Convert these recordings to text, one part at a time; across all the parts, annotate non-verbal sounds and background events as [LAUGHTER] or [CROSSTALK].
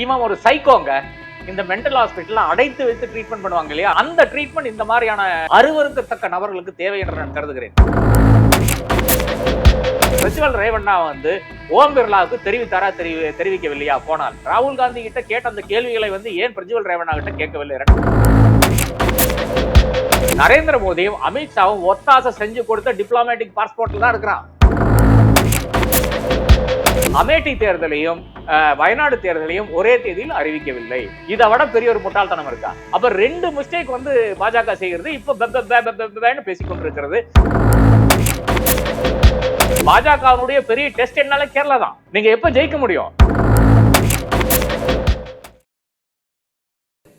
இவன் ஒரு சைக்கோங்க இந்த மென்டல் ஹாஸ்பிட்டல் அடைத்து வைத்து ட்ரீட்மெண்ட் பண்ணுவாங்க இல்லையா? அந்த ட்ரீட்மெண்ட் இந்த மாதிரியான அருவருக்கத்தக்க நபர்களுக்கு தேவை என்று நான் கருதுகிறேன். பிரஜ்வல் ரேவண்ணா வந்து ஓம் பிர்லாவுக்கு தெரிவித்தாரா தெரிவி தெரிவிக்கவில்லையா? போனால் ராகுல் காந்தி கிட்ட கேட்ட அந்த கேள்விகளை வந்து ஏன் பிரஜ்வல் ரேவண்ணா கிட்ட கேட்கவில்லை? நரேந்திர மோடியும் அமித்ஷாவும் ஒத்தாசை செஞ்சு கொடுத்த டிப்ளமேட்டிக் பாஸ்போர்ட்ல தான் இருக்கிறான். அமேட்டி தேர்தலையும் வயநாடு தேர்தலையும் ஒரே தேதியில் அறிவிக்கவில்லை. இதை விட பெரிய ஒரு முட்டாள்தனம் இருக்கா? அப்ப ரெண்டு மிஸ்டேக் வந்து பாஜக செய்கிறது இப்ப பேசிக்கொண்டிருக்கிறது பாஜகவுடைய பெரிய டெஸ்ட் என்னால கேரளா தான். நீங்க எப்ப ஜெயிக்க முடியும்?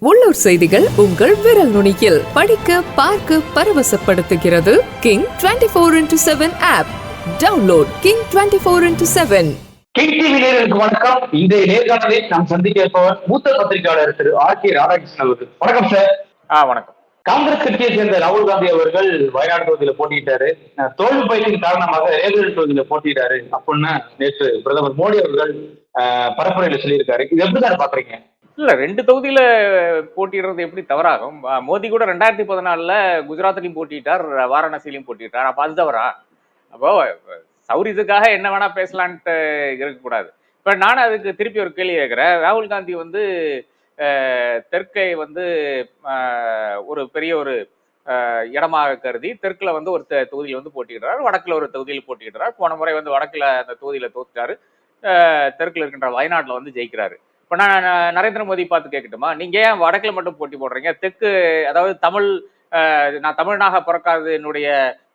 உள்ளூர் செய்திகள் உங்கள் விரல் நுனியில். படிக்க பார்க்க பரவசப்படுத்துகிறது. King twenty four into seven app download King twenty four into seven King TV நேயர்களுக்கு வணக்கம். இன்றைய நேர்காணலில் நாம் சந்திக்க இருப்பவர் மூத்த பத்திரிகையாளர் திரு ஆர் கே ராதாகிருஷ்ணன் அவர்கள். வணக்கம் சார் ஆ வணக்கம். காங்கிரஸ் கட்சியை சேர்ந்த ராகுல் காந்தி அவர்கள் வயநாடு தொகுதியில போட்டியிட்டாரு. அஹ் தோல்வி பயத்தின் காரணமாக ரேகுலர் தொகுதியில போட்டியிட்டாரு அப்படின்னு நேற்று பிரதமர் மோடி அவர்கள் பரப்புரையில சொல்லியிருக்காரு. இது எப்படி சார் பாக்குறீங்க? இல்ல ரெண்டு தொகுதியில போட்டியிடுறது எப்படி தவறாகும்? மோடி கூட ரெண்டாயிரத்தி பதினாலுல குஜராத்லயும் போட்டிட்டார் வாரணாசிலையும் போட்டிட்டார் அப்ப அது தவறா? அப்போ சௌரியத்துக்காக என்ன வேணா பேசலான்ட்டு இருக்கக்கூடாது. இப்ப நானும் அதுக்கு திருப்பி ஒரு கேள்வி கேட்குறேன் ராகுல் காந்தி வந்து தெற்கை வந்து ஒரு பெரிய ஒரு இடமாக கருதி தெற்குல வந்து ஒரு தொகுதியில் வந்து போட்டியிடுறார். வடக்குல ஒரு தொகுதியில் போட்டியிடுறார். போன முறை வந்து வடக்குல அந்த தொகுதியில தோத்துட்டாரு. தெற்கில் தெற்குல இருக்கின்ற வயநாட்டில் வந்து ஜெயிக்கிறாரு. இப்போ நான் நரேந்திர மோடி பார்த்து கேட்கட்டுமா? நீங்க ஏன் வடக்குல மட்டும் போட்டி போடுறீங்க? தெற்கு அதாவது தமிழ் நான் தமிழனாக பிறக்காதது என்னுடைய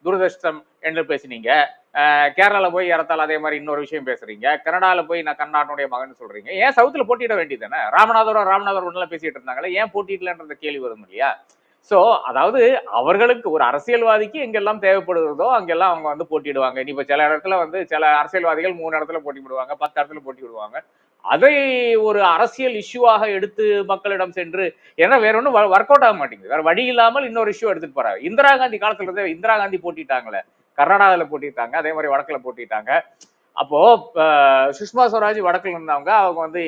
துரதிருஷ்டம் என்று பேசினீங்க. கேரளாவில் போய் இறத்தால் அதே மாதிரி இன்னொரு விஷயம் பேசுறீங்க. கனடாவில் போய் நான் கர்நாடனுடைய மகன் சொல்றீங்க. ஏன் சவுத்தில் போட்டியிட வேண்டியதானே ராமநாதபுரம் ராமநாதபுரம் ஒன்றும் பேசிட்டு இருந்தாங்களே ஏன் போட்டியிடலன்ற கேள்வி வரும் இல்லையா? ஸோ அதாவது அவர்களுக்கு ஒரு அரசியல்வாதிக்கு எங்கெல்லாம் தேவைப்படுகிறதோ அங்கெல்லாம் அவங்க வந்து போட்டிடுவாங்க இப்போ சில இடத்துல வந்து சில அரசியல்வாதிகள் மூணு இடத்துல போட்டி விடுவாங்க பத்து இடத்துல போட்டி விடுவாங்க அதை ஒரு அரசியல் இஷ்யூவாக எடுத்து மக்களிடம் சென்று ஏன்னா வேற ஒன்றும் ஒர்க் அவுட் ஆக மாட்டேங்குது. வேற வழி இல்லாமல் இன்னொரு இஷ்யூ எடுத்துட்டு போறாங்க. இந்திரா காந்தி காலத்துல இருந்தே இந்திரா காந்தி போட்டிட்டாங்களே. கர்நாடகாவில் போட்டிட்டாங்க அதே மாதிரி வடக்கில் போட்டிட்டாங்க. அப்போ சுஷ்மா ஸ்வராஜ் வடக்குல இருந்தவங்க அவங்க வந்து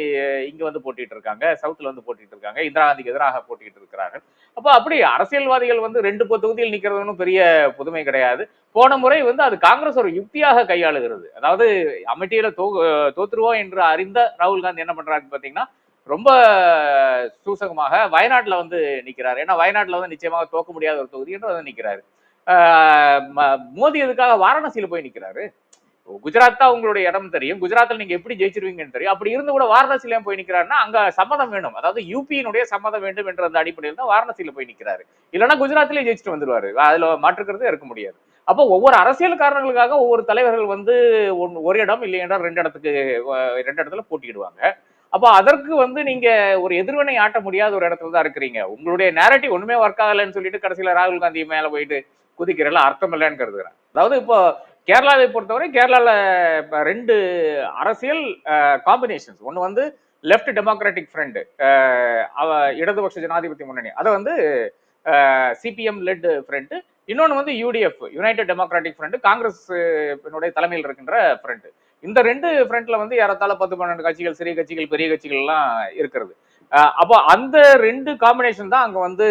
இங்க வந்து போட்டிட்டு இருக்காங்க சவுத்துல வந்து போட்டிட்டு இருக்காங்க இந்திரா காந்திக்கு எதிராக போட்டிட்டு இருக்கிறார்கள் அப்போ அப்படி அரசியல்வாதிகள் வந்து ரெண்டு பொ- தொகுதியில் நிக்கிறது ஒன்றும் பெரிய புதுமை கிடையாது. போன முறை வந்து அது காங்கிரஸ் ஒரு யுக்தியாக கையாளுகிறது. அதாவது அமேட்டியில தோ தோத்துருவோம் என்று அறிந்த ராகுல் காந்தி என்ன பண்றாருன்னு பாத்தீங்கன்னா ரொம்ப சூசகமாக வயநாட்டுல வந்து நிக்கிறாரு. ஏன்னா வயநாட்டுல வந்து நிச்சயமாக தோக்க முடியாத ஒரு தொகுதி என்று வந்து நிக்கிறாரு. மோதி ம- எதுக்காக வாரணாசியில் போய் நிற்கிறாரு குஜராத் தான் உங்களுடைய இடம் தெரியும். குஜராத்தில் நீங்க எப்படி ஜெயிச்சிருவீங்கன்னு தெரியும். அப்படி இருந்து கூட வாரணாசியில போய் நிற்கிறாருன்னா அங்க சம்மதம் வேணும். அதாவது யூபியினுடைய சம்மதம் வேண்டும் என்ற அந்த அடிப்படையில் தான் வாரணாசியில போய் நிற்கிறாரு இல்லைன்னா குஜராத்லயே ஜெயிச்சுட்டு வந்துருவாரு. அதுல மாற்றுக்கிறது இருக்க முடியாது. அப்போ ஒவ்வொரு அரசியல் காரணங்களுக்காக ஒவ்வொரு தலைவர்கள் வந்து ஒன்னு- ஒரு இடம் இல்லை என்றால் ரெண்டு இடத்துக்கு ரெண்டு இடத்துல போட்டியிடுவாங்க. அப்போ அதற்கு வந்து நீங்க ஒரு எதிர்வினை ஆட்ட முடியாத ஒரு இடத்துல தான் இருக்கிறீங்க. உங்களுடைய நேரட்டிவ் ஒண்ணுமே ஒர்க் ஆகலைன்னு சொல்லிட்டு கடைசியில ராகுல் காந்தி மேல போயிட்டு குதிக்கிறதுல அர்த்தம் இல்லைன்னு கருதுகிறேன். அதாவது இப்போ கேரளாவை பொறுத்தவரை கேரளாவில் இப்போ ரெண்டு அரசியல் காம்பினேஷன்ஸ் ஒன்னு வந்து லெஃப்ட் டெமோக்ராட்டிக் ஃப்ரண்ட் அவ இடதுபட்ச ஜனாதிபதி முன்னணி. அதை வந்து சிபிஎம் லெட் ஃப்ரண்ட் இன்னொன்று வந்து UDF united democratic front Congress தலைமையில் இருக்கின்ற ஃப்ரண்ட் இந்த ரெண்டு ஃப்ரண்ட்ல வந்து ஏறத்தாழ பத்து பன்னெண்டு கட்சிகள் சிறிய கட்சிகள் பெரிய கட்சிகள்லாம் இருக்கிறது. அப்போ அந்த ரெண்டு காம்பினேஷன் தான் அங்க வந்து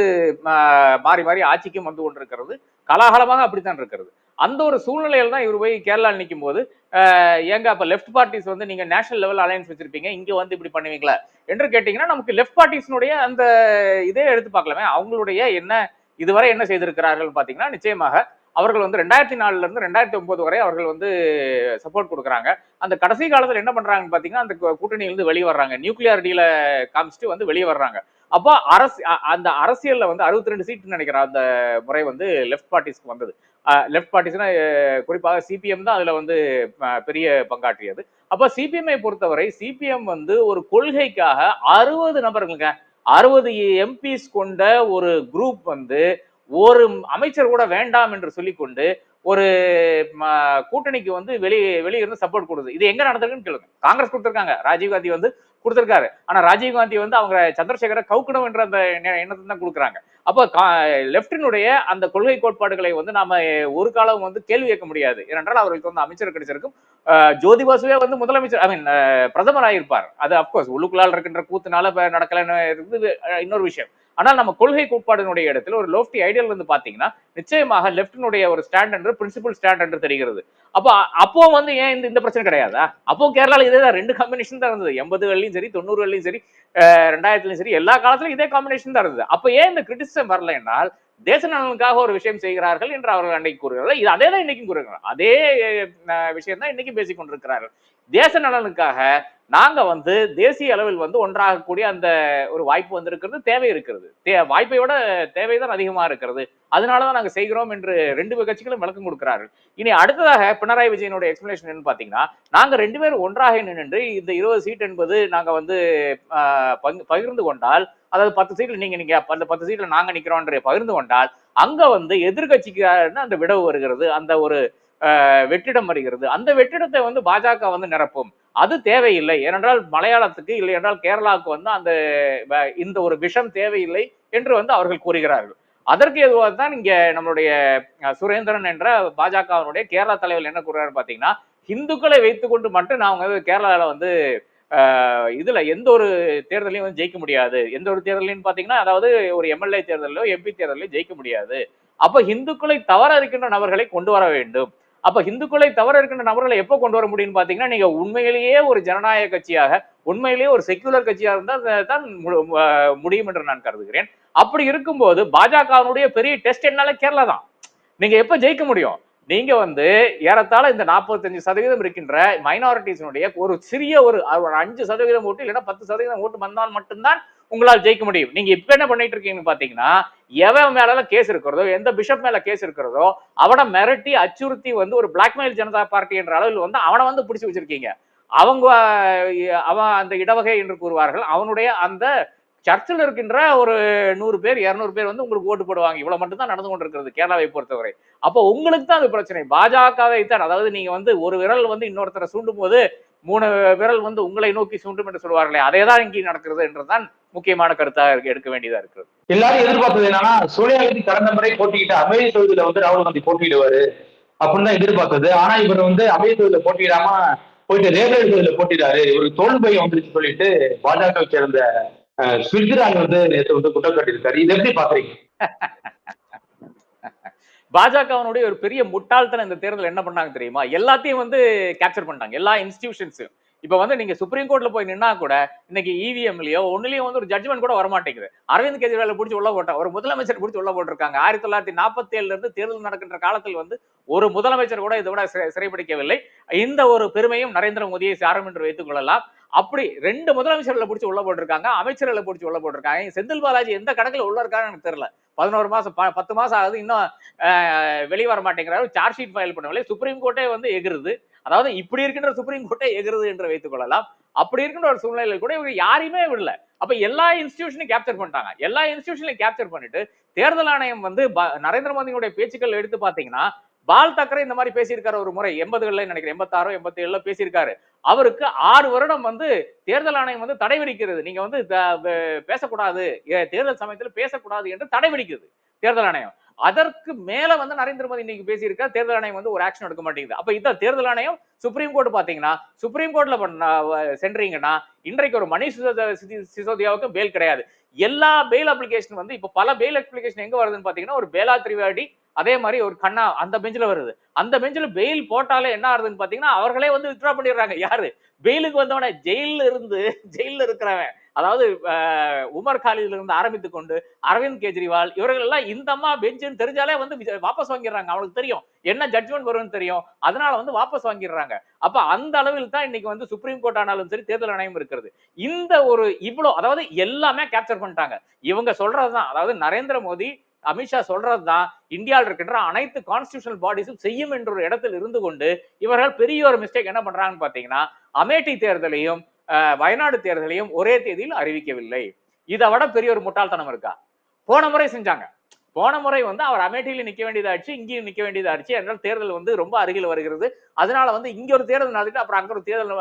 மாறி மாறி ஆட்சிக்கும் வந்து கொண்டிருக்கிறது. கலாகாலமாக அப்படித்தான் இருக்கிறது. அந்த ஒரு சூழ்நிலையில தான் இவர் போய் கேரளா நிற்கும் போது ஏங்க அப்ப லெஃப்ட் பார்ட்டிஸ் வந்து நீங்க நேஷனல் லெவல் அலையன்ஸ் வச்சிருப்பீங்க இங்க வந்து இப்படி பண்ணுவீங்களா என்று கேட்டீங்கன்னா நமக்கு லெஃப்ட் பார்ட்டிஸ்னுடைய அந்த இதே எடுத்து பார்க்கலாமே. அவங்களுடைய என்ன இதுவரை என்ன செய்திருக்கிறார்கள் பாத்தீங்கன்னா நிச்சயமாக அவர்கள் வந்து ரெண்டாயிரத்தி நாலுல இருந்து ரெண்டாயிரத்தி ஒன்பது வரை அவர்கள் வந்து சப்போர்ட் கொடுக்குறாங்க. அந்த கடைசி காலத்துல என்ன பண்றாங்கன்னு பாத்தீங்கன்னா அந்த கூ- கூட்டணியிலிருந்து வெளியே வர்றாங்க. நியூக்ளியர் டீல காமிச்சிட்டு வந்து வெளியே வர்றாங்க. அப்போ அரசு அந்த அரசியல்ல வந்து அறுபத்தி ரெண்டு சீட் நினைக்கிறேன் அந்த முறை வந்து லெஃப்ட் பார்ட்டிஸ்க்கு வந்தது. லெஃப்ட் பார்ட்டிஸ்னா குறிப்பாக சிபிஎம் தான் அதுல வந்து பெரிய பங்காற்றியது. அப்போ சிபிஎம்ஐ பொறுத்தவரை சிபிஎம் வந்து ஒரு கொள்கைக்காக அறுபது நபர்களுங்க அறுபது எம்பிஸ் கொண்ட ஒரு குரூப் வந்து ஒரு அமைச்சர் கூட வேண்டாம் என்று சொல்லிக்கொண்டு ஒரு கூட்டணிக்கு வந்து வெளியே வெளியே இருந்து சப்போர்ட் கொடுக்குது இது எங்க நடந்திருக்குன்னு கேளுங்க. காங்கிரஸ் கொடுத்துருக்காங்க. ராஜீவ்காந்தி வந்து கொடுத்துருக்காரு. ஆனா ராஜீவ்காந்தி வந்து அவங்க சந்திரசேகர கவுக்கணும் என்ற அந்த எண்ணத்தை தான் கொடுக்குறாங்க. அப்போ லெப்டினுடைய அந்த கொள்கை கோட்பாடுகளை வந்து நாம ஒரு காலம் வந்து கேள்வி கேட்க முடியாது. ஏனென்றால் அவர்களுக்கு வந்து அமைச்சர் கிடைச்சிருக்கும். ஜோதிபாசுவே ஜோதி பாசுவே வந்து முதலமைச்சர் ஐ மீன் பிரதமர் ஆயிருப்பார் அது அப்கோர்ஸ் உள்ளுக்குள்ளால் இருக்கின்ற கூத்துனால இப்ப நடக்கலைன்னு இருக்குது. இன்னொரு விஷயம். ஆனால் நம்ம கொள்கை கோட்பாடுனுடைய இடத்துல ஒரு லோஃப்டி ஐடியல் வந்து பாத்தீங்கன்னா நிச்சயமாக லெப்டினுடைய ஒரு ஸ்டாண்ட் என்று பிரின்சிபல் ஸ்டாண்ட் என்று தெரிகிறது. அப்போ அப்போ வந்து ஏன் இந்த இந்த பிரச்சனை கிடையாதா? அப்போ கேரளால இதே தான் ரெண்டு காம்பினேஷன் தான் இருந்தது. எண்பதுகள்லையும் சரி தொண்ணூறுகள்லையும் சரி ரெண்டாயிரத்துலையும் ரெண்டாயிரத்துலயும் சரி எல்லா காலத்திலும் இதே காம்பினேஷன் தான் இருந்தது. அப்ப ஏன் இந்த கிரிட்டிசிசம் வரல என்றால் தேச நலனுக்காக ஒரு விஷயம் செய்கிறார்கள் என்று அவர்கள் அன்னைக்கு கூறுகிறார்கள். இது அதே தான் இன்னைக்கும் கூறுகிறார்கள். அதே விஷயம் தான் இன்னைக்கும் பேசிக் கொண்டிருக்கிறார்கள் தேச நலனுக்காக நாங்க வந்து தேசிய அளவில் வந்து ஒன்றாகக்கூடிய அந்த ஒரு வாய்ப்பு வந்திருக்கிறது தேவை இருக்கிறது. தே- வாய்ப்பை விட தேவைதான் அதிகமா இருக்கிறது. அதனாலதான் நாங்க செய்கிறோம் என்று ரெண்டு கட்சிகளும் விளக்கம் கொடுக்கிறார்கள். இனி அடுத்ததாக பினராயி விஜயனுடைய எக்ஸ்பிளேஷன் என்ன பாத்தீங்கன்னா நாங்க ரெண்டு பேரும் ஒன்றாக நின்று இந்த இருபது சீட் என்பது நாங்க வந்து பகிர்ந்து கொண்டால் அதாவது பத்து சீட்ல நீங்க நீங்க அந்த பத்து சீட்ல நாங்க நிக்கிறோன்ற பகிர்ந்து கொண்டால் அங்க வந்து எதிர்கட்சிக்கு அந்த விடவு வருகிறது. அந்த ஒரு வெற்றிடம் வருகிறது. அந்த வெற்றிடத்தை வந்து பாஜக வந்து நிரப்பும். அது தேவையில்லை. ஏனென்றால் மலையாளத்துக்கு இல்லை என்றால் கேரளாவுக்கு வந்து அந்த இந்த ஒரு விஷம் தேவையில்லை என்று வந்து அவர்கள் கூறுகிறார்கள். அதற்கு எதுவாக தான் இங்க நம்மளுடைய சுரேந்திரன் என்ற பாஜகவினுடைய கேரளா தலைவர் என்ன கூறுறாரு பாத்தீங்கன்னா இந்துக்களை வைத்துக்கொண்டு மட்டும் நான் வந்து கேரளால வந்து ஆஹ், இதுல எந்த ஒரு தேர்தலையும் வந்து ஜெயிக்க முடியாது. எந்த ஒரு தேர்தலையும் பாத்தீங்கன்னா அதாவது ஒரு எம்எல்ஏ தேர்தலோ எம்பி தேர்தலையோ ஜெயிக்க முடியாது. அப்ப இந்துக்களை தவற இருக்கின்ற நபர்களை கொண்டு வர வேண்டும். அப்ப இந்துக்களை தவற இருக்கின்ற நபர்களை எப்போ கொண்டு வர முடியும்னு பாத்தீங்கன்னா நீங்க உண்மையிலேயே ஒரு ஜனநாயக கட்சியாக உண்மையிலேயே ஒரு செக்குலர் கட்சியாக இருந்தால் தான் மு- முடியும் என்று நான் கருதுகிறேன். அப்படி இருக்கும்போது பாஜகவினுடைய பெரிய டெஸ்ட் என்னால கேரளா தான். நீங்க எப்ப ஜெயிக்க முடியும்? நீங்க வந்து ஏறத்தாழ இந்த 45% சதவீதம் இருக்கின்ற மைனாரிட்டிஸினுடைய ஒரு சிறிய ஒரு அஞ்சு சதவீதம் ஓட்டு இல்லைன்னா பத்து சதவீதம் ஓட்டு வந்தால் மட்டும்தான் உங்களால் ஜெயிக்க முடியும். நீங்க இப்ப என்ன பண்ணிட்டு இருக்கீங்கன்னு பாத்தீங்கன்னா எவன் மேல கேஸ் இருக்கிறதோ எந்த பிஷப் மேல கேஸ் இருக்கிறதோ அவனை மிரட்டி அச்சுறுத்தி வந்து ஒரு பிளாக்மெயில் ஜனதா பார்ட்டி என்ற அளவில் வந்து அவனை வந்து பிடிச்சு வச்சிருக்கீங்க. அவங்க அவன் அந்த இடவகை என்று கூறுவார்கள். அவனுடைய அந்த சர்ச்சில் இருக்கின்ற ஒரு நூறு பேர் இரநூறு பேர் வந்து உங்களுக்கு ஓட்டு போடுவாங்க. இவ்வளவு மட்டும் தான் நடந்து கொண்டிருக்கிறது கேரளாவை பொறுத்தவரை. அப்போ உங்களுக்கு தான் அது பிரச்சனை. பாஜகவை தான். அதாவது நீங்க வந்து ஒரு விரல் வந்து இன்னொருத்தரை சூண்டும் போது மூணு விரல் வந்து உங்களை நோக்கி சூண்டும் என்று சொல்வார்களே அதே தான் இங்கே நடக்கிறது என்றுதான் முக்கியமான கருத்தாக எடுக்க வேண்டியதா இருக்கு. எல்லாரும் எதிர்பார்த்தது என்னன்னா சோனியா காந்தி கடந்த முறை போட்டியிட்ட அமேதி தொகுதியில வந்து ராகுல் காந்தி போட்டியிடுவாரு அப்படின்னு தான் எதிர்பார்த்தது. ஆனா இவர் வந்து அமேதி தொகுதியில போட்டியிடாம போயிட்டு ரேபரேலி தொகுதியில போட்டியிடாரு. இவருக்கு தோல் வந்துருச்சு சொல்லிட்டு பாஜகவை சேர்ந்த ஸ்மிருதிராஜ் வந்து நேற்று வந்து குற்றம் காட்டியிருக்காரு இது எப்படி பாக்குறீங்க? [LAUGHS] பாஜகவினுடைய ஒரு பெரிய முட்டாள்தனம் இந்த தேர்தல் என்ன பண்ணாங்க தெரியுமா? எல்லாத்தையும் வந்து கேப்சர் பண்ணிட்டாங்க. எல்லா இன்ஸ்டிடியூஷன்ஸும் இப்ப வந்து நீங்க சுப்ரீம் கோர்ட்ல போய் நின்னா கூட இன்னைக்கு இவிஎம்லயோ ஒன்னுலயும் வந்து ஒரு ஜட்மெண்ட் கூட வரமாட்டேங்குது. அரவிந்த் கெஜ்ரிவால பிடிச்சி உள்ள போட்டா ஒரு முதலமைச்சர் பிடிச்சி உள்ள போட்டிருக்காங்க. ஆயிரத்தி தொள்ளாயிரத்தி நாற்பத்தி ஏழுல இருந்து தேர்தல் நடக்கின்ற காலத்தில் வந்து ஒரு முதலமைச்சர் கூட இதை விட சிறைப்பிடிக்கவில்லை இந்த ஒரு பெருமையும் நரேந்திர மோடியை சாரம் என்று வைத்துக் கொள்ளலாம். அப்படி ரெண்டு முதலமைச்சர்களை பிடிச்சி உள்ள போட்டிருக்காங்க அமைச்சர்களை பிடிச்சி உள்ள போட்டிருக்காங்க. செந்தில் பாலாஜி எந்த கணக்குல உள்ள இருக்கான்னு எனக்கு தெரியல. பதினோரு மாசம் பத்து மாசம் ஆகுது இன்னும் அஹ், வர மாட்டேங்கிறாரு. சார்ஜ் ஷீட் ஃபைல் பண்ணவில்லை சுப்ரீம் கோர்ட்டே வந்து எகிருது. அதாவது இப்படி இருக்கின்ற சுப்ரீம் கோர்ட்டே எகிருது என்று வைத்துக் கொள்ளலாம். அப்படி இருக்கின்ற ஒரு சூழ்நிலையில் கூட இவங்க யாரையுமே விடல. அப்ப எல்லா இன்ஸ்டிடியூஷனையும் கேப்சர் பண்ணிட்டாங்க. எல்லா இன்ஸ்டிடியூஷனையும் கேப்சர் பண்ணிட்டு தேர்தல் ஆணையம் வந்து ப- நரேந்திர மோடியுடைய பேச்சுக்கள் எடுத்து பாத்தீங்கன்னா பால் தாக்கரே இந்த மாதிரி பேசியிருக்காரு ஒரு முறை. எண்பதுகள்ல நினைக்கிறேன். எண்பத்தாறோ எண்பத்தி ஏழுல பேசியிருக்காரு. அவருக்கு ஆறு வருடம் வந்து தேர்தல் ஆணையம் வந்து தடை விதிக்கிறது. நீங்க வந்து பேசக்கூடாது. ஏ, தேர்தல் சமயத்தில் பேசக்கூடாது என்று தடை விதிக்குது தேர்தல் ஆணையம். அதற்கு மேல வந்து நரேந்திர மோடி இன்னைக்கு பேசியிருக்கார். தேர்தல் ஆணையம் வந்து ஒரு ஆக்ஷன் எடுக்க மாட்டேங்குது. அப்ப இதான் தேர்தல் ஆணையம். சுப்ரீம் கோர்ட் பாத்தீங்கன்னா சுப்ரீம் கோர்ட்ல பண்ண சென்றீங்கன்னா இன்றைக்கு ஒரு மணிஷ் சிசோதியா- சிசோதியாவுக்கு பெயில் கிடையாது. எல்லா பெயில் அப்ளிகேஷன் வந்து இப்ப பல பெயில் அப்ளிகேஷன் எங்க வருதுன்னு பாத்தீங்கன்னா ஒரு பேலா திரிவாடி அதே மாதிரி ஒரு கண்ணா அந்த பெஞ்சில் வருது. அந்த பெஞ்சில் பெயில் போட்டாலே என்ன ஆகுதுன்னு பாத்தீங்கன்னா அவர்களே வந்து வித்ரா பண்ணிடுறாங்க. யாரு? பெயிலுக்கு வந்தவன ஜெயில இருந்து [LAUGHS] ஜெயில இருக்கிறவன். அதாவது உமர் காலிதுல இருந்து ஆரம்பித்து கொண்டு அரவிந்த் கெஜ்ரிவால் இவர்கள் எல்லாம் இந்த அம்மா பெஞ்சுன்னு தெரிஞ்சாலே வந்து வாபஸ் வாங்கிடுறாங்க. அவங்களுக்கு தெரியும். என்ன ஜட்ஜ்மெண்ட் வரும்னு தெரியும். அதனால வந்து வாபஸ் வாங்கிடுறாங்க. அப்ப அந்த அளவில் தான் இன்னைக்கு வந்து சுப்ரீம் கோர்ட் ஆனாலும் சரி தேர்தல் ஆணையம் இருக்கிறது. இந்த ஒரு இவ்வளவு அதாவது எல்லாமே கேப்சர் பண்ணிட்டாங்க. இவங்க சொல்றதுதான் அதாவது நரேந்திர மோடி அமித்ஷா சொல்றதுதான் இந்தியாவில் இருக்கின்ற அனைத்து கான்ஸ்டியூஷனல் பாடிஸும் செய்யும் என்ற ஒரு இடத்தில் இருந்து கொண்டு இவர்கள் பெரிய ஒரு மிஸ்டேக் என்ன பண்றாங்கன்னு பாத்தீங்கன்னா அமேட்டி தேர்தலையும் வயநாடு தேர்தலையும் ஒரே தேதியில் அறிவிக்கவில்லை. இதை விட பெரிய ஒரு முட்டாள்தனம் இருக்கா? போன முறை செஞ்சாங்க. போன முறை வந்து அவர் அமேட்டியில நிக்க வேண்டியதாச்சு இங்கேயும் நிக்க வேண்டியதாச்சு என்றால் தேர்தல் வந்து ரொம்ப அருகில் வருகிறது. அதனால வந்து இங்க ஒரு தேர்தல் நடத்திட்டு அப்புறம் அங்க ஒரு தேர்தல்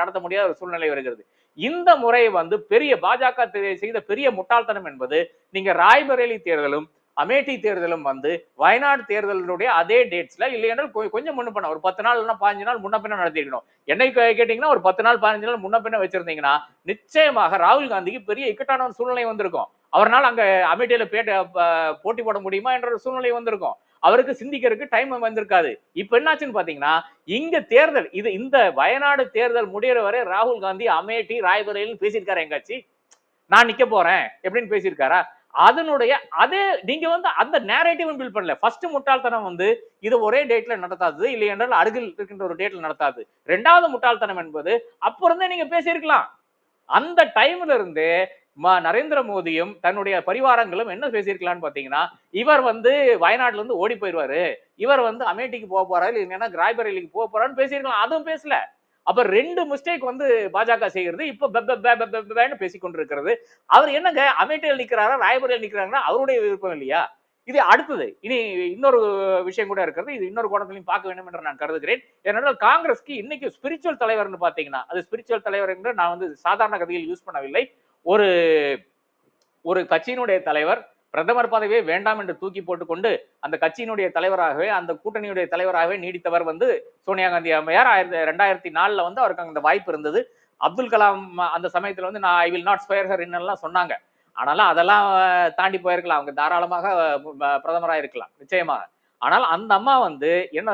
நடத்த முடியாத ஒரு சூழ்நிலை வருகிறது. இந்த முறை வந்து பெரிய பாஜக செய்த பெரிய முட்டாள்தனம் என்பது நீங்க ராய்பரேலி தேர்தலும் அமேட்டி தேர்தலும் வந்து வயநாடு தேர்தலினுடைய அதே டேட்ஸ்ல இல்லையென்றால் கொஞ்சம் முன்ன பண்ண ஒரு பத்து நாள் இல்லைன்னா பாஞ்சு நாள் முன்ன பின்ன நடத்திருக்கணும் என்னை கே- கேட்டீங்கன்னா ஒரு பத்து நாள் பதினஞ்சு நாள் முன்ன பின்ன வச்சிருந்தீங்கன்னா நிச்சயமாக ராகுல் காந்திக்கு பெரிய இக்கட்டான ஒரு சூழ்நிலை வந்திருக்கும். அவரால் அங்க அமேட்டியில பேட்ட போட்டி போட முடியுமா என்ற ஒரு சூழ்நிலை வந்திருக்கும். அவருக்கு சிந்திக்கிறதுக்கு டைம் வந்திருக்காது. இப்ப என்னாச்சுன்னு பாத்தீங்கன்னா இங்க தேர்தல் இது இந்த வயநாடு தேர்தல் முடியிற வரை ராகுல் காந்தி அமேட்டி ராய்பரேலின்னு பேசியிருக்காரு எங்காச்சி? நான் நிக்க போறேன் எப்படின்னு பேசியிருக்காரா? அதனுடைய அதே நீங்க வந்து அந்த நேரேட்டிவும் பில்ட் பண்ணல. ஃபர்ஸ்ட் முட்டாள்தனம் வந்து இது ஒரே டேட்ல நடத்தாது இல்லை என்றால் அருகில் இருக்கின்ற ஒரு டேட்ல நடத்தாது. ரெண்டாவது முட்டாள்தனம் என்பது அப்ப இருந்தே நீங்க பேசியிருக்கலாம். அந்த டைம்ல இருந்து நரேந்திர மோடியும் தன்னுடைய பரிவாரங்களும் என்ன பேசியிருக்கலாம்னு பாத்தீங்கன்னா இவர் வந்து வயநாட்டுல இருந்து ஓடி போயிடுவாரு இவர் வந்து அமேட்டிக்கு போக போறாரு இல்லைன்னா கிராய்பரேலிக்கு போக போறாருன்னு பேசியிருக்கலாம். அதுவும் பேசல. அப்ப ரெண்டு மிஸ்டேக் வந்து பாஜக செய்கிறது இப்ப பெ- பெ- அவர் என்னங்க அமேட்டியில் நிக்கிறாரா ராயபுரியில் நிக்கிறாங்கன்னா அவருடைய விருப்பம் இல்லையா? இது அடுத்தது. இனி இன்னொரு விஷயம் கூட இருக்கிறது. இது இன்னொரு கோணத்திலையும் பார்க்க வேண்டும் என்று நான் கருதுகிறேன். ஏனென்றால் காங்கிரஸ்க்கு இன்னைக்கு ஸ்பிரிச்சுவல் தலைவர்னு பாத்தீங்கன்னா அது ஸ்பிரிச்சுவல் தலைவர் என்று நான் வந்து சாதாரண கதையில் யூஸ் பண்ணவில்லை. ஒரு ஒரு கட்சியினுடைய தலைவர் பிரதமர் பதவியே வேண்டாம் என்று தூக்கி போட்டுக்கொண்டு அந்த கட்சியினுடைய தலைவராகவே அந்த கூட்டணியுடைய தலைவராகவே நீடித்தவர் வந்து சோனியா காந்தி அம்மையார். ஆயிரத்தி ரெண்டாயிரத்தி நாலுல வந்து அவருக்கு அந்த வாய்ப்பு இருந்தது. அப்துல் கலாம் அந்த சமயத்துல வந்து நான் I will not spare her இன்னெல்லாம் சொன்னாங்க. ஆனாலும் அதெல்லாம் தாண்டி போயிருக்கலாம். அவங்க தாராளமாக பிரதமராக இருக்கலாம். நிச்சயமாக. ஆனால் அந்த அம்மா வந்து என்ன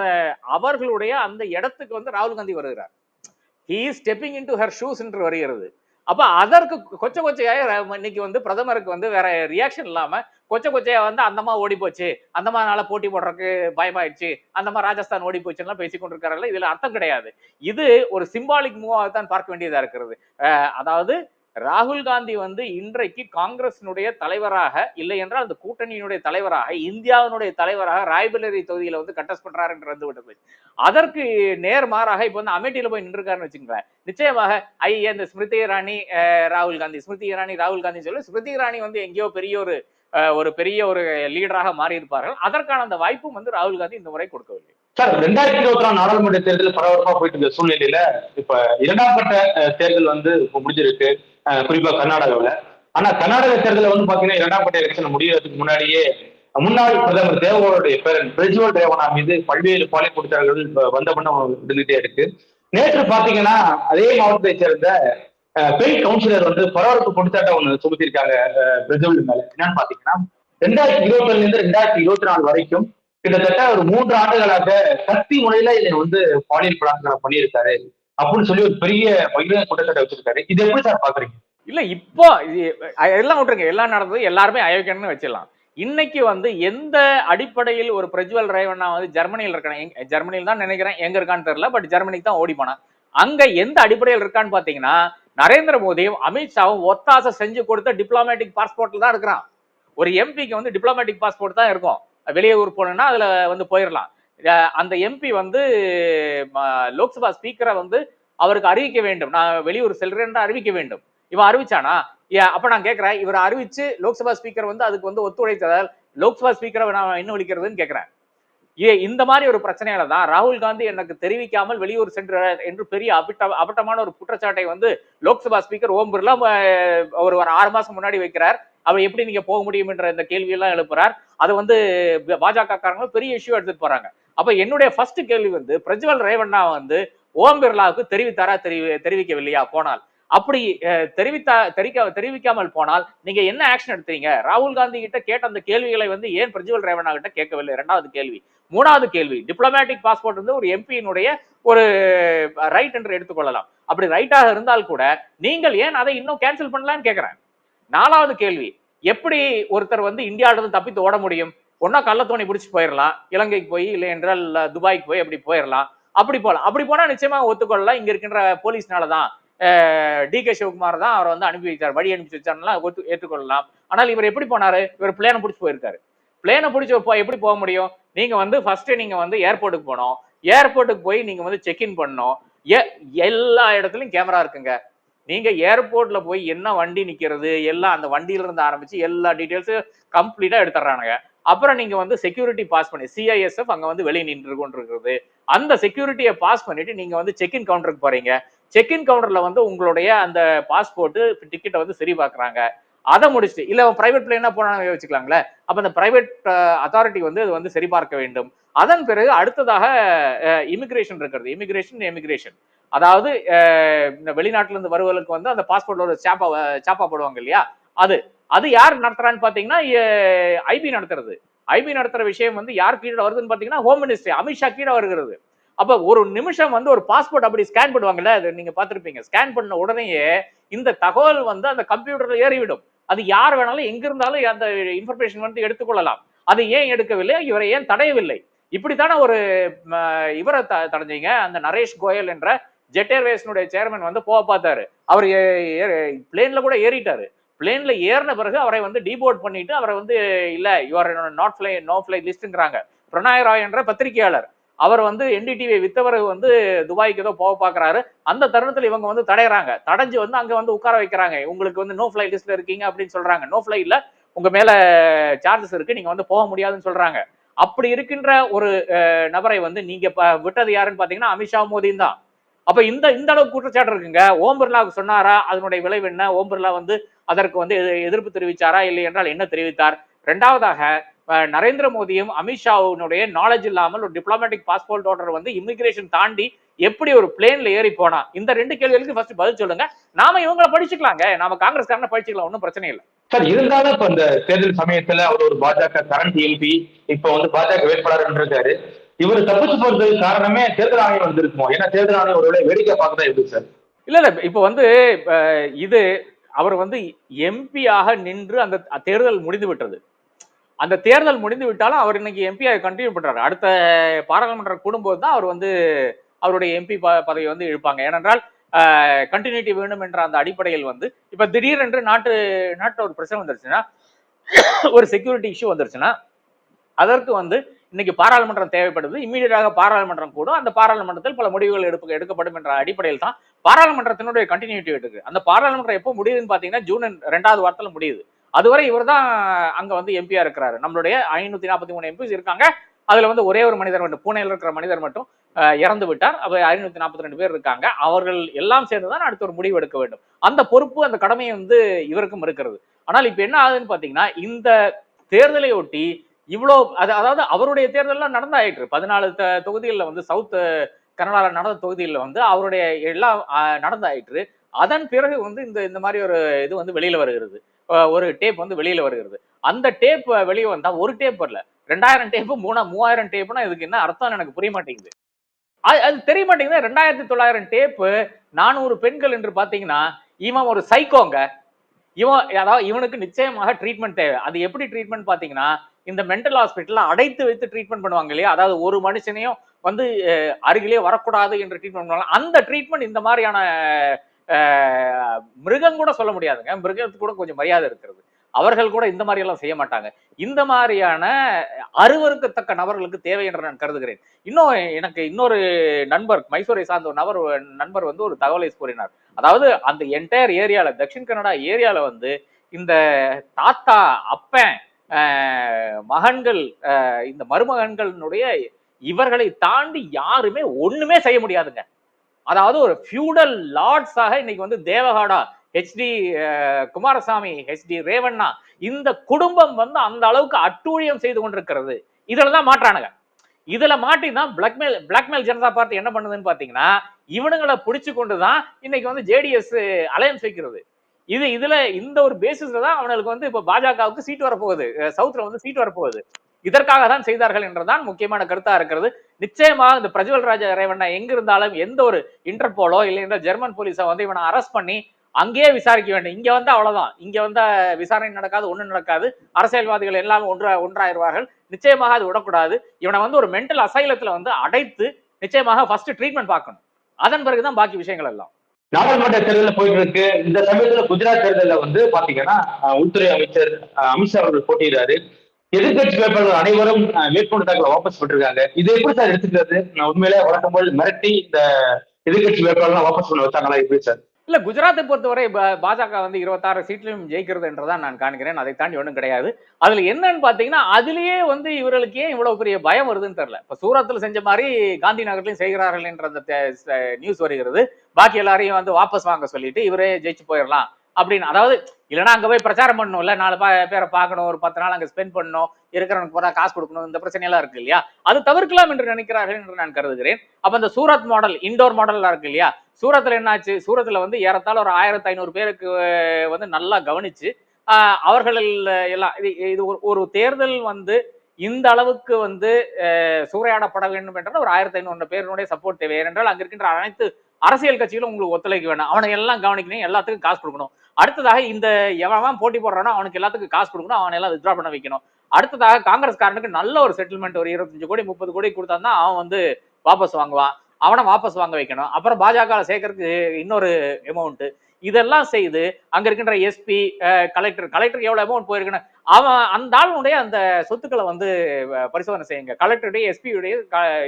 அவர்களுடைய அந்த இடத்துக்கு வந்து ராகுல் காந்தி வருகிறார். He stepping into her shoes என்று வருகிறது. அப்ப அதற்கு கொச்ச கொச்சையாக இன்னைக்கு வந்து பிரதமருக்கு வந்து வேற ரியாக்ஷன் இல்லாம கொச்ச கொச்சையா வந்து அந்தமா ஓடி போச்சு. அந்தமானால போட்டி போடுறதுக்கு பயமாயிடுச்சு. அந்தமா ராஜஸ்தான் ஓடி போச்சுலாம் பேசி கொண்டிருக்காருல்ல இதுல அர்த்தம் கிடையாது. இது ஒரு சிம்பாலிக் மூவாக தான் பார்க்க வேண்டியதா இருக்கிறது. அதாவது ராகுல் காந்தி வந்து இன்றைக்கு காங்கிரசினுடைய தலைவராக இல்லை என்றால் அந்த கூட்டணியினுடைய தலைவராக இந்தியாவினுடைய தலைவராக ராய்பரேலி தொகுதியில வந்து கண்டஸ்ட் பண்றாரு என்று வந்து விட்டது. அதற்கு நேர்மாறாக இப்ப வந்து அமேட்டியில போய் நின்றுருக்காருன்னு வச்சுங்களேன் நிச்சயமாக ஐ இந்த ஸ்மிருதி இராணி அஹ், ராகுல் காந்தி ஸ்மிருதி இராணி ராகுல் காந்தி சொல்லி ஸ்மிருதி இராணி வந்து எங்கேயோ பெரிய ஒரு ஒரு பெரிய ஒரு லீடராக மாறி இருப்பார்கள் அதற்கான அந்த வாய்ப்பும் வந்து ராகுல் காந்தி இந்த முறை கொடுக்கவில்லை. சார் ரெண்டாயிரத்தி இருபத்தி நாலு நாடாளுமன்ற தேர்தல் பரபரப்பா போயிட்டு இருந்த சூழ்நிலையில இப்ப இரண்டாம் கட்ட தேர்தல் வந்து முடிஞ்சிருக்கு. குறிப்பா கர்நாடகாவில. ஆனா கர்நாடக தேர்தல் வந்து பாத்தீங்கன்னா இரண்டாம் கட்ட எலெக்ஷன் முடியறதுக்கு முன்னாடியே முன்னாள் பிரதமர் தேவகோடைய பேரன் பிரஜ்வல் ரேவனா மீது பல்வேறு கொலை கொடுத்தார்கள் வந்த பண்ண இருந்துகிட்டே இருக்கு. நேற்று பாத்தீங்கன்னா அதே மாவட்டத்தை சேர்ந்த பெண் கவுன்சிலர் வந்து பரபரப்பு பொடுத்தாட்டம் ஒண்ணு சுமத்திருக்காங்க பிரஜோல் மேல. என்னன்னு பாத்தீங்கன்னா ரெண்டாயிரத்தி இருபத்தி இருந்து ரெண்டாயிரத்தி இருபத்தி நாலு வரைக்கும் கிட்டத்தட்ட ஒரு மூன்று ஆண்டுகளாக கத்தி முறையில இதை வந்து பாலியல் பலாத்காரம் பண்ணியிருக்காரு அப்படின்னு சொல்லி ஒரு பெரிய மகிழ குற்றச்சாட்டை வச்சிருக்காரு. இது எப்படி சார் பாக்குறீங்க? இல்ல இப்போ எல்லாம் விட்டுருங்க. எல்லாம் நடந்தது எல்லாருமே அயோக்கியன்னு வச்சிடலாம். இன்னைக்கு வந்து எந்த அடிப்படையில் ஒரு பிரஜ்வல் ரேவண்ணா வந்து ஜெர்மனியில் இருக்கான் ஜெர்மனியில் தான் நினைக்கிறேன். எங்க இருக்கான்னு தெரியல பட் ஜெர்மனிக்கு தான் ஓடி போனான். அங்க எந்த அடிப்படையில் இருக்கான்னு பாத்தீங்கன்னா நரேந்திர மோடியும் அமித்ஷாவும் ஒத்தாசை செஞ்சு கொடுத்த டிப்ளமேட்டிக் பாஸ்போர்ட்ல தான் இருக்கிறான். ஒரு எம்பிக்கு வந்து டிப்ளமேட்டிக் பாஸ்போர்ட் தான் இருக்கும். வெளியே ஊர் போகணும்னா அதுல வந்து போயிடலாம். அந்த எம்பி வந்து லோக்சபா ஸ்பீக்கரை வந்து அவருக்கு அறிவிக்க வேண்டும். நான் வெளியூர் செல்றேன் அறிவிக்க வேண்டும். இவன் அறிவிச்சானா? அப்ப நான் கேட்கிறேன் இவர் அறிவிச்சு லோக்சபா ஸ்பீக்கர் வந்து அதுக்கு வந்து ஒத்துழைத்ததால் லோக்சபா ஸ்பீக்கரை நான் என்ன ஒழிக்கிறதுன்னு கேட்கிறேன் ஏ இந்த மாதிரி ஒரு பிரச்சனையால தான் ராகுல் காந்தி எனக்கு தெரிவிக்காமல் வெளியூர் சென்றார் என்று பெரிய அபிட்ட அபட்டமான ஒரு குற்றச்சாட்டை வந்து லோக்சபா ஸ்பீக்கர் ஓம் பிர்லா அவர் ஒரு ஆறு மாசம் முன்னாடி வைக்கிறார். அவர் எப்படி நீங்க போக முடியும் என்ற இந்த கேள்வியெல்லாம் எழுப்புறார். அது வந்து பாஜக காரங்க பெரிய இஷ்யூ எடுத்துட்டு போறாங்க. அப்ப என்னுடைய ஃபர்ஸ்ட் கேள்வி வந்து பிரஜ்வல் ரேவண்ணா வந்து ஓம் பிர்லாவுக்கு தெரிவித்தாரா தெரிவி தெரிவிக்கவில்லையா? போனால். அப்படி தெரிவித்தா தெரிவிக்க தெரிவிக்காமல் போனால் நீங்க என்ன ஆக்ஷன் எடுத்தீங்க? ராகுல் காந்தி கிட்ட கேட்ட அந்த கேள்விகளை வந்து ஏன் பிரஜ்வல் ரேவண்ணா கிட்ட கேட்கவில்லை? ரெண்டாவது கேள்வி. மூணாவது கேள்வி. டிப்ளமேட்டிக் பாஸ்போர்ட் வந்து ஒரு எம்பியினுடைய ஒரு ரைட் என்று எடுத்துக்கொள்ளலாம். அப்படி ரைட்டாக இருந்தால் கூட நீங்கள் ஏன் அதை இன்னும் கேன்சல் பண்ணலாம்னு கேட்கிறேன். நாலாவது கேள்வி. எப்படி ஒருத்தர் வந்து இந்தியாவில இருந்து தப்பித்து ஓட முடியும்? ஒன்னா கள்ளத்தோணி பிடிச்சி போயிடலாம் இலங்கைக்கு போய் இல்லை என்றால் துபாய்க்கு போய் அப்படி போயிடலாம் அப்படி போகலாம் அப்படி போனா நிச்சயமா ஒத்துக்கொள்ளலாம். இங்க இருக்கின்ற போலீஸ்னால தான். டி கே சிவகுமார் தான் அவரை வந்து அனுப்பி வைத்தார். வழி அனுப்பி வச்சாருலாம் ஒத்து ஏற்றுக்கொள்ளலாம். ஆனால் இவர் எப்படி போனாரு? இவர் பிளேனை பிடிச்சி போயிருக்காரு. பிளேனை பிடிச்சி எப்படி போக முடியும்? நீங்க வந்து ஃபர்ஸ்ட் நீங்க வந்து ஏர்போர்ட்டுக்கு போனோம் ஏர்போர்ட்டுக்கு போய் நீங்க வந்து செக்இன் பண்ணணும். எல்லா இடத்துலயும் கேமரா இருக்குங்க. நீங்க ஏர்போர்ட்ல போய் என்ன வண்டி நிக்கிறது எல்லாம் அந்த வண்டியில இருந்து ஆரம்பிச்சு எல்லா டீட்டெயில்ஸும் கம்ப்ளீட்டா எடுத்துறானுங்க அப்புறம் நீங்க வந்து செக்யூரிட்டி பாஸ் பண்ணி சிஐஎஸ்எஃப் அங்க வந்து வெளியே நின்று கொண்டிருக்கிறது அந்த செக்யூரிட்டியை பாஸ் பண்ணிட்டு நீங்க வந்து செக்இன் கவுண்டருக்கு போறீங்க. செக்இன் கவுண்டர்ல வந்து உங்களுடைய அந்த பாஸ்போர்ட்டு டிக்கெட்டை வந்து சரி பார்க்குறாங்க அதை முடிச்சுட்டு இல்ல பிரைவேட் பிளேனா போனாலும் வச்சுக்கலாங்களே அப்போ அந்த பிரைவேட் அத்தாரிட்டி வந்து அது வந்து சரி பார்க்க வேண்டும். அதன் பிறகு அடுத்ததாக இமிகிரேஷன் இருக்கிறது. இமிகிரேஷன் எமிகிரேஷன் அதாவது இந்த வெளிநாட்டிலேருந்து வருவதற்கு வந்து அந்த பாஸ்போர்ட்ல ஒரு சாப்பா சாப்பா போடுவாங்க இல்லையா? அது. அது யார் நடத்துறான்னு பார்த்தீங்கன்னா ஐபி நடத்துறது. ஐபி நடத்துற விஷயம் வந்து யார் கீழே வருதுன்னு பார்த்தீங்கன்னா ஹோம் மினிஸ்ட்ரி அமித்ஷா கீழே வருகிறது. அப்போ ஒரு நிமிஷம் வந்து ஒரு பாஸ்போர்ட் அப்படி ஸ்கேன் பண்ணுவாங்கல்ல அது நீங்க பார்த்துருப்பீங்க. ஸ்கேன் பண்ண உடனேயே இந்த தகவல் வந்து அந்த கம்ப்யூட்டர்ல ஏறிவிடும். அது யார் வேணாலும் எங்க இருந்தாலும் அந்த இன்ஃபர்மேஷன் வந்து எடுத்துக்கொள்ளலாம். அது ஏன் எடுக்கவில்லை? இவரை ஏன் தடையவில்லை? இப்படித்தானே ஒரு இவரை த- தடைஞ்சீங்க. அந்த நரேஷ் கோயல் என்ற ஜெட் ஏர்வேஸ்னுடைய சேர்மன் வந்து போக பார்த்தாரு. அவர் பிளேன்ல கூட ஏறிட்டாரு. பிளேன்ல ஏறின பிறகு அவரை வந்து டிபோர்ட் பண்ணிட்டு அவரை வந்து இல்ல you're not fly no fly லிஸ்ட்ங்கிறாங்க Pranoy Roy என்ற பத்திரிகையாளர். அவர் வந்து என்டிடிவி வித்தவர் வந்து துபாய்க்கு ஏதோ போக பார்க்குறாரு. அந்த தருணத்தில் இவங்க வந்து தடையறாங்க. தடைஞ்சு வந்து அங்கே வந்து உட்கார வைக்கிறாங்க. உங்களுக்கு வந்து நோ ஃப்ளை லிஸ்ட்ல இருக்கீங்க அப்படின்னு சொல்றாங்க. நோ ஃப்ளைட்ல உங்க மேல சார்ஜஸ் இருக்கு. நீங்க வந்து போக முடியாதுன்னு சொல்றாங்க. அப்படி இருக்கின்ற ஒரு நபரை வந்து நீங்க விட்டது யாருன்னு பாத்தீங்கன்னா அமித்ஷா மோடியும் தான். அப்ப இந்த இந்த அளவுக்கு குற்றச்சாட்டு இருக்குங்க. ஓம் பிர்லாவுக்கு சொன்னாரா? அதனுடைய விளைவு என்ன? ஓம் பிர்லா வந்து அதற்கு வந்து எதிர்- எதிர்ப்பு தெரிவிச்சாரா? இல்லை என்றால் என்ன தெரிவித்தார்? ரெண்டாவதாக நரேந்திர மோடியும் அமித்ஷாவுடைய நாலேஜ் இல்லாமல் ஒரு டிப்ளமேட்டிக் பாஸ்போர்ட் ஆர்டர் வந்து இமிகிரேஷன் தாண்டி எப்படி ஒரு பிளேன்ல ஏறி போனா? இந்த ரெண்டு கேள்விகளுக்கு ஃபர்ஸ்ட் பதில் சொல்லுங்க. நாம இவங்கள படிச்சுக்கலாங்க. நாம காங்கிரஸ்காரனை படிச்சுக்கலாம். ஒன்றும் பிரச்சனை இல்லை. சார் இருந்தாலும் இப்ப இந்த தேர்தல் சமயத்துல அவர் ஒரு பாஜக கரண்ட் எம்பி இப்ப வந்து பாஜக வேட்பாளர் இருக்காரு இவர் தப்பிச்சு போறதுக்கு காரணமே தேர்தல் ஆணையம் வந்திருக்குமோ? ஏன்னா தேர்தல் ஆணையம் ஒருவேளை வேடிக்கை பார்க்கதான் எப்படி சார். இல்ல இல்ல. இப்ப வந்து இது அவர் வந்து எம்பியாக நின்று அந்த தேர்தல் முடிந்து விட்டது. அந்த தேர்தல் முடிந்து விட்டாலும் அவர் இன்னைக்கு எம்பியாக கண்டினியூ பண்றாரு. அடுத்த பாராளுமன்றம் கூடும்போது தான் அவர் வந்து அவருடைய எம்பி பதவி வந்து இழுப்பாங்க. ஏனென்றால் கண்டினியூட்டி வேணும் என்ற அந்த அடிப்படையில் வந்து இப்ப திடீரென்று நாட்டு நாட்டில் ஒரு பிரச்சனை வந்துருச்சுன்னா ஒரு செக்யூரிட்டி இஷ்யூ வந்துருச்சுன்னா அதற்கு வந்து இன்னைக்கு பாராளுமன்றம் தேவைப்படுது. இம்மீடியட்டாக பாராளுமன்றம் கூடும். அந்த பாராளுமன்றத்தில் பல முடிவுகள் எடுப்பு எடுக்கப்படும் என்ற அடிப்படையில் தான் பாராளுமன்றத்தினுடைய கண்டினியூட்டி இருக்கு. அந்த பாராளுமன்றம் எப்போ முடியுதுன்னு பாத்தீங்கன்னா ஜூன் ரெண்டாவது வாரத்துல முடியுது. அதுவரை இவர் தான் அங்கே வந்து எம்பியா இருக்கிறாரு. நம்மளுடைய ஐநூத்தி நாற்பத்தி மூணு எம்பிஸ் இருக்காங்க. அதுல வந்து ஒரே ஒரு மனிதர் மட்டும் பூனேல இருக்கிற மனிதர் மட்டும் இறந்து விட்டார். அப்போ ஐநூத்தி நாற்பத்தி ரெண்டு பேர் இருக்காங்க. அவர்கள் எல்லாம் சேர்ந்து தான் அடுத்த ஒரு முடிவு எடுக்க வேண்டும். அந்த பொறுப்பு அந்த கடமை வந்து இவருக்கும் இருக்கிறது. ஆனால் இப்ப என்ன ஆகுதுன்னு பாத்தீங்கன்னா இந்த தேர்தலை ஒட்டி இவ்வளோ அது அதாவது அவருடைய தேர்தல்லாம் நடந்தாயிற்று. பதினாலு த- தொகுதிகளில் வந்து சவுத் கனடாவில் நடந்த தொகுதிகளில் வந்து அவருடைய எல்லாம் நடந்தாயிற்று. அதன் பிறகு வந்து இந்த இந்த மாதிரி ஒரு இது வந்து வெளியில் வருகிறது. ஒரு டேப் வந்து வெளியில வருகிறது. அந்த டேப் வெளியே வந்தா ஒரு டேப் வரல. ரெண்டாயிரம் டேப்பு மூணா மூவாயிரம் டேப்புனா இதுக்கு என்ன அர்த்தம் எனக்கு புரிய மாட்டேங்குது அது அது தெரிய மாட்டேங்குது ரெண்டாயிரத்தி தொள்ளாயிரம் டேப்பு நானூறு பெண்கள் என்று பாத்தீங்கன்னா இவன் ஒரு சைக்கோங்க இவன் அதாவது இவனுக்கு நிச்சயமாக ட்ரீட்மெண்ட் தேவை. அது எப்படி ட்ரீட்மெண்ட் பாத்தீங்கன்னா இந்த மென்டல் ஹாஸ்பிட்டலில் அடைத்து வைத்து ட்ரீட்மெண்ட் பண்ணுவாங்க இல்லையா? அதாவது ஒரு மனுஷனையும் வந்து அருகிலே வரக்கூடாது என்று ட்ரீட்மெண்ட் பண்ணுவாங்க. அந்த ட்ரீட்மெண்ட் இந்த மாதிரியான மிருகம் கூட சொல்ல முடியாதுங்க. மிருகத்துக்கு கூட கொஞ்சம் மரியாதை இருக்கிறது. அவர்கள் கூட இந்த மாதிரி எல்லாம் செய்ய மாட்டாங்க. இந்த மாதிரியான அருவருக்கத்தக்க நபர்களுக்கு தேவை என்று நான் கருதுகிறேன். இன்னும் எனக்கு இன்னொரு நண்பர் மைசூரை சார்ந்த ஒரு நபர் நண்பர் வந்து ஒரு தகவலை கூறினார். அதாவது அந்த என்டையர் ஏரியால தக்ஷின் கன்னடா ஏரியால வந்து இந்த தாத்தா அப்பன் ஆஹ், மகன்கள் இந்த மருமகன்களினுடைய இவர்களை தாண்டி யாருமே ஒண்ணுமே செய்ய முடியாதுங்க. அதாவது ஒரு ஃபியூடல் லார்ட்ஸாக இன்னைக்கு வந்து தேவகாடா ஹெச்டி குமாரசாமி ஹெச்டி ரேவண்ணா இந்த குடும்பம் வந்து அந்த அளவுக்கு அட்டூழியம் செய்து கொண்டிருக்கிறது. இதுல தான் மாற்றானுங்க. இதுல மாட்டி தான் பிளாக்மெயில் பிளாக்மெயில் ஜனதா பார்ட்டி என்ன பண்ணுதுன்னு பாத்தீங்கன்னா இவனுங்களை பிடிச்சு கொண்டு தான் இன்னைக்கு வந்து ஜேடிஎஸ் அலையன்ஸ் வைக்கிறது. இது இதுல இந்த ஒரு பேசிஸ்ல தான் அவனுக்கு வந்து இப்ப பாஜகவுக்கு சீட் வரப்போகுது. சவுத்ல வந்து சீட் வரப்போகுது. இதற்காக தான் செய்தார்கள் என்றுதான் முக்கியமான கருத்தா இருக்கிறது. நிச்சயமாக இந்த பிரஜ்வல் ராஜ ரேவண்ணா எங்க இருந்தாலும் எந்த ஒரு இன்டர்போலோ இல்லை என்றால் ஜெர்மன் போலீஸை வந்து இவனை அரெஸ்ட் பண்ணி அங்கேயே விசாரிக்க வேண்டும். இங்க வந்து அவ்வளவுதான். இங்க வந்து விசாரணை நடக்காது ஒண்ணும் நடக்காது. அரசியல்வாதிகள் எல்லாமே ஒன்றா ஒன்றாயிருவார்கள். நிச்சயமாக அது விடக்கூடாது. இவனை வந்து ஒரு மென்டல் அசைலத்துல வந்து அடைத்து நிச்சயமாக ஃபர்ஸ்ட் ட்ரீட்மெண்ட் பார்க்கணும். அதன் பிறகுதான் பாக்கி விஷயங்கள் எல்லாம். நாடாளுமன்ற தேர்தலில் போயிட்டு இருக்கு இந்த சமயத்துல குஜராத் தேர்தலில் வந்து பாத்தீங்கன்னா உள்துறை அமைச்சர் அமித்ஷா அவர்கள் போட்டியிடாரு எதிர்கட்சி வேட்பாளர்கள் அனைவரும் வேட்புமனு தாக்கல வாபஸ் போட்டிருக்காங்க இது எப்படி சார் எடுத்துக்கிறது? நான் உண்மையிலே வழக்கம் போல் மிரட்டி இந்த எதிர்கட்சி வேட்பாளர்கள் வாபஸ் பண்ண வச்சாங்களா எப்படி சார்? இல்ல குஜராத்தை பொறுத்தவரை பாஜக வந்து இருபத்தாறு சீட்லையும் ஜெயிக்கிறது என்றுதான் நான் காண்கிறேன். அதை தாண்டி ஒன்றும் கிடையாது. அதுல என்னன்னு பாத்தீங்கன்னா அதுலயே வந்து இவர்களுக்கு ஏன் இவ்வளவு பெரிய பயம் வருதுன்னு தெரியல. இப்ப சூரத்தில் செஞ்ச மாதிரி காந்தி நகர்லயும் செய்கிறார்கள் என்ற அந்த நியூஸ் வருகிறது. பாக்கி எல்லாரையும் வந்து வாபஸ் வாங்க சொல்லிட்டு இவரே ஜெயிச்சு போயிடலாம். அப்படின்னு. அதாவது இல்லைன்னா அங்க போய் பிரச்சாரம் பண்ணணும்ல. நாலு பா- பேரை பார்க்கணும் ஒரு பத்து நாள் அங்க ஸ்பெண்ட் பண்ணணும். இருக்கிறவனுக்கு போறா காசு கொடுக்கணும். இந்த பிரச்சனை எல்லாம் இருக்கு இல்லையா? அது தவிர்க்கலாம் என்று நினைக்கிறார்கள் என்று நான் கருதுகிறேன். அப்ப இந்த சூரத் மாடல் இண்டோர் மாடல்லாம் இருக்கு இல்லையா? சூரத்தில் என்னாச்சு? சூரத்தில் வந்து ஏறத்தாழ ஒரு ஆயிரத்தி ஐநூறு பேருக்கு வந்து நல்லா கவனிச்சு அவர்கள் எல்லாம் இது இது ஒரு ஒரு தேர்தல் வந்து இந்த அளவுக்கு வந்து சூறையாடப்பட வேண்டும் என்றால் ஒரு ஆயிரத்தி ஐநூறு பேருடைய சப்போர்ட் தேவை. ஏனென்றால் அங்க இருக்கின்ற அனைத்து அரசியல் கட்சிகளும் உங்களுக்கு ஒத்துழைக்க வேணும். அவனை எல்லாம் கவனிக்கணும். எல்லாத்துக்கும் காசு கொடுக்கணும். அடுத்ததாக இந்த எவன் போட்டி போடுறானோ அவனுக்கு எல்லாத்துக்கும் காசு கொடுக்கணும் அவனை எல்லாம் வித்ரா பண்ண வைக்கணும். அடுத்ததாக காங்கிரஸ்காரனுக்கு நல்ல ஒரு செட்டில்மெண்ட் ஒரு இருபத்தஞ்சு கோடி முப்பது கோடி கொடுத்தான்னா அவன் வந்து வாபஸ் வாங்குவான். அவனை வாபஸ் வாங்க வைக்கணும். அப்புறம் பாஜக சேர்க்கறதுக்கு இன்னொரு அமௌண்ட் இதெல்லாம் செய்து அங்க இருக்கின்ற எஸ்பி கலெக்டர் கலெக்டருக்கு எவ்வளவு அமௌண்ட் போயிருக்குன்னு அவன் அந்த ஆளுடைய அந்த சொத்துக்களை வந்து பரிசோதனை செய்யுங்க. கலெக்டருடைய எஸ்பியுடைய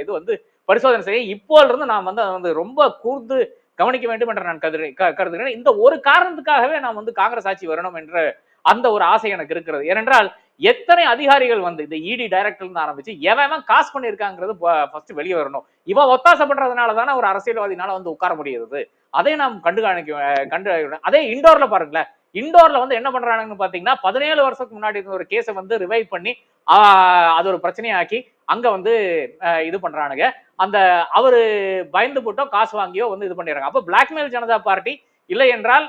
இது வந்து பரிசோதனை செய்ய இப்போல இருந்து நான் வந்து அதை வந்து ரொம்ப கூர்ந்து கவனிக்க வேண்டும் என்று நான் கருது க- கருதுகிறேன். இந்த ஒரு காரணத்துக்காகவே நான் வந்து காங்கிரஸ் ஆட்சி வரணும் என்ற அந்த ஒரு ஆசை எனக்கு இருக்கிறது. ஏனென்றால் எத்தனை அதிகாரிகள் வந்து இந்த இடி டைரக்டர் இருந்து ஆரம்பிச்சு எவன் எவன் காசு பண்ணியிருக்காங்கிறது ஃபர்ஸ்ட் வெளியே வரணும். இவன் ஒத்தாசை பண்றதுனால தானே ஒரு அரசியல்வாதினால வந்து உட்கார முடியுது அதை நாம் கண்டு காணிக்க கண்டு அதே இண்டோர்ல பாருங்களேன். இண்டோர்ல வந்து என்ன பண்றாங்கன்னு பாத்தீங்கன்னா பதினேழு வருஷத்துக்கு முன்னாடி இருந்த ஒரு கேஸை வந்து ரிவைவ் பண்ணி அது ஒரு பிரச்சனையாக்கி அங்க வந்து இது பண்றானுங்க. அந்த அவரு பயந்து போட்டோ காசு வாங்கியோ வந்து இது பண்ணிடுறாங்க. அப்போ பிளாக்மெயில் ஜனதா பார்ட்டி இல்லை என்றால்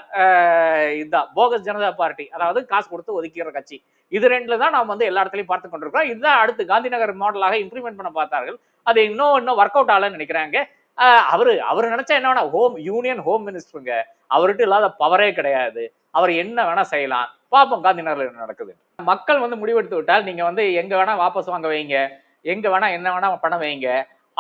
இதுதான் போகஸ் ஜனதா பார்ட்டி அதாவது காசு கொடுத்து ஒதுக்கிற கட்சி. இது ரெண்டுல தான் நாம் வந்து எல்லா இடத்துலையும் பார்த்து கொண்டிருக்கிறோம். இதுதான் அடுத்து காந்தி நகர் மாடலாக இம்ப்ளிமெண்ட் பண்ண பார்த்தார்கள். அது இன்னும் இன்னும் ஒர்க் அவுட் ஆகலன்னு நினைக்கிறாங்க. அவரு அவர் நினைச்சா என்ன வேணா ஹோம் யூனியன் ஹோம் மினிஸ்டருங்க அவர்கிட்ட இல்லாத பவரே கிடையாது. அவர் என்ன வேணா செய்யலாம். பார்ப்போம் காந்தி நகர்ல என்ன நடக்குது. மக்கள் வந்து முடிவெடுத்து விட்டால் நீங்க வந்து எங்க வேணா வாபஸ் வாங்க வைங்க. எங்க வேணா என்ன வேணா பணம் வைங்க.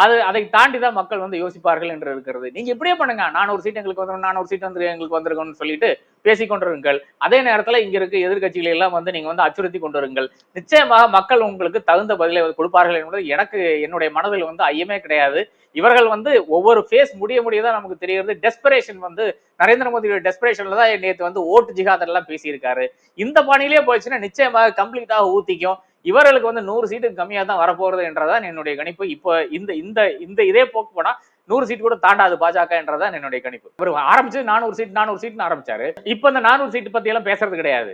அது அதை தாண்டி தான் மக்கள் வந்து யோசிப்பார்கள் என்று இருக்கிறது. நீங்க இப்படியே பண்ணுங்க. நானூறு சீட் எங்களுக்கு வந்துடும் நானூறு சீட் வந்து எங்களுக்கு வந்திருக்கும்னு சொல்லிட்டு பேசிக்கொண்டிருங்கள் அதே நேரத்துல இங்க இருக்க எதிர்கட்சிகளை எல்லாம் வந்து நீங்க வந்து அச்சுறுத்தி கொண்டு வருங்கள். நிச்சயமாக மக்கள் உங்களுக்கு தகுந்த பதிலை கொடுப்பார்கள் என்பது எனக்கு என்னுடைய மனதில் வந்து ஐயமே கிடையாது. இவர்கள் வந்து ஒவ்வொரு ஃபேஸ் முடிய முடியதான் நமக்கு தெரிகிறது. டெஸ்பரேஷன் வந்து நரேந்திர மோடியோட டெஸ்பரேஷன்ல தான் நேற்று வந்து ஓட்டு ஜிகாத் எல்லாம் பேசியிருக்காரு. இந்த பாணியிலே போயிடுச்சுன்னா நிச்சயமாக கம்ப்ளீட்டாக ஊத்திக்கும். இவர்களுக்கு வந்து நூறு சீட்டுக்கு கம்மியா தான் வரப்போறது என்றதான் என்னுடைய கணிப்பு. இப்போ இந்த இந்த இந்த இதே போக்கு போனா நூறு சீட் கூட தாண்டாது பாஜக என்றதான் என்னுடைய கணிப்பு. அவர் ஆரம்பிச்சு நானூறு சீட் நானூறு சீட்னு ஆரம்பிச்சாரு. இப்போ இந்த நானூறு சீட் பத்தி எல்லாம் பேசுறது கிடையாது.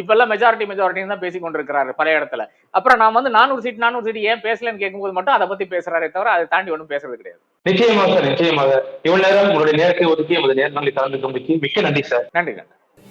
இப்ப எல்லாம் மெஜாரிட்டி மெஜாரிட்டின்னு தான் பேசி கொண்டிருக்கிறாரு பல இடத்துல. அப்புறம் நான் வந்து நானூறு சீட் நானூறு சீட் ஏன் பேசலன்னு கேட்கும்போது மட்டும் அதை பத்தி பேசுறாரே தவிர அதை தாண்டி ஒன்றும் பேசுறது கிடையாது. நிச்சயமாக சார் நிச்சயமாக. இவ்வளவு நேரம் உங்களுடைய நேரத்தை ஒதுக்கி எமது நேர்காணலை கலந்து கொண்டு மிக்க நன்றி சார். நன்றி நன்றி.